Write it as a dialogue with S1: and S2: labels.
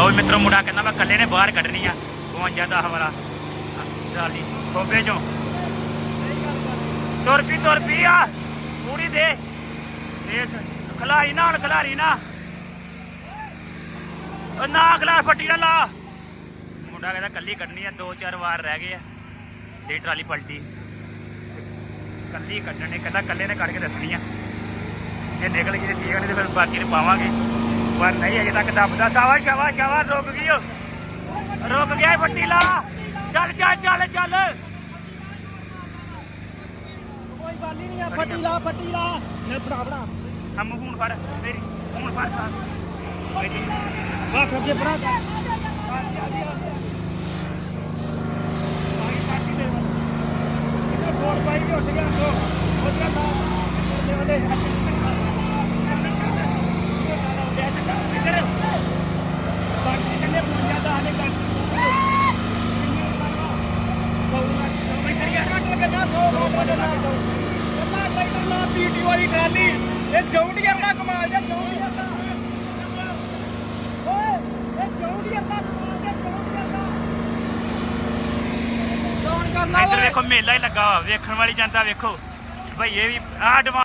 S1: ਲਓ ਮਿੱਤਰੋ, ਮੁੰਡਾ ਕਹਿੰਦਾ ਮੈਂ ਇਕੱਲੇ ਨੇ ਬਾਹਰ ਕੱਢਣੀ ਆ। 52 10 ਵਾਲਾ। ਟਰਾਲੀ ਖੋਬੇ ਚੋਂ। ਤੁਰ ਪੀ ਤੁਰ ਪੀ ਆ। ਪੂਰੀ ਦੇ। ਦੇਸ, ਖਲਾਰੀ ਨਾਲ, ਖਲਾਰੀ ਨਾ ਨਾ ਅਗਲਾ ਫੱਟੀ ਨਾ ਲਾ। ਮੁੰਡਾ ਕਹਿੰਦਾ ਕੱਲੀ ਕੱਢਣੀ ਆ, ਦੋ ਚਾਰ ਵਾਰ ਰਹਿ ਗਏ ਆ। ਤੇ ਟਰਾਲੀ ਪਲਟੀ। ਕੱਲੀ ਕੱਢਣੀ, ਕਹਿੰਦਾ ਕੱਲੇ ਨੇ ਕੱਢ ਕੇ ਦੱਸਣੀ ਆ। ਜੇ ਨਿਕਲ ਗਈ ਤੇ ਠੀਕ ਆ, ਨਹੀਂ ਤੇ ਫਿਰ ਬਾਕੀ ਨੂੰ ਪਾਵਾਂਗੇ। ਪਰ ਨਹੀਂ ਅਜੇ ਤੱਕ ਦੱਬਦਾ। ਸਾਵਾ ਸ਼ਾਵਾ ਸ਼ਾਵਾ ਰੁਕ ਗਈ। ਰੁਕ ਗਿਆ ਫੱਟੀ ਲਾ। ਚੱਲ ਚੱਲ ਚੱਲ ਚੱਲ।
S2: ਕੋਈ ਗੱਲ ਹੀ ਨਹੀਂ ਆ ਫੱਟੀ ਲਾ ਫੱਟੀ ਲਾ। ਲੈ ਬਣਾ ਬਣਾ।
S1: ਹਮ ਹੁਣ ਫੜ ਮੇਰੀ ਹੁਣ ਫੜ। ਖਾ ਮੇਰੀ
S2: ਵਾਹ ਖੱਗੇ ਬਣਾ ਫੋਰ ਬਾਈ ਵੀ ਉੱਠ ਗਿਆ ਪੀਟੀ ਵਾਲੀ ਟਰਾਲੀ ਇਹ ਜੌਂਡੀਅਰ ਦਾ ਕਮਾਲ ਜੇ ਜੌਂਡੀਅਰ ਦਾ ਓਏ ਇਹ ਜੌਂਡੀਅਰ ਦਾ ਕਮਾਲ ਜੇ ਜੌਂਡੀਅਰ ਦਾ ਕੌਣ ਕਰਨਾ
S1: ਇੱਧਰ ਵੇਖੋ ਮੇਲਾ ਹੀ ਲੱਗਾ ਵਾ ਵੇਖਣ ਵਾਲੀ ਜਨਤਾ ਵੇਖੋ ਭਈਏ ਵੀ ਆਹ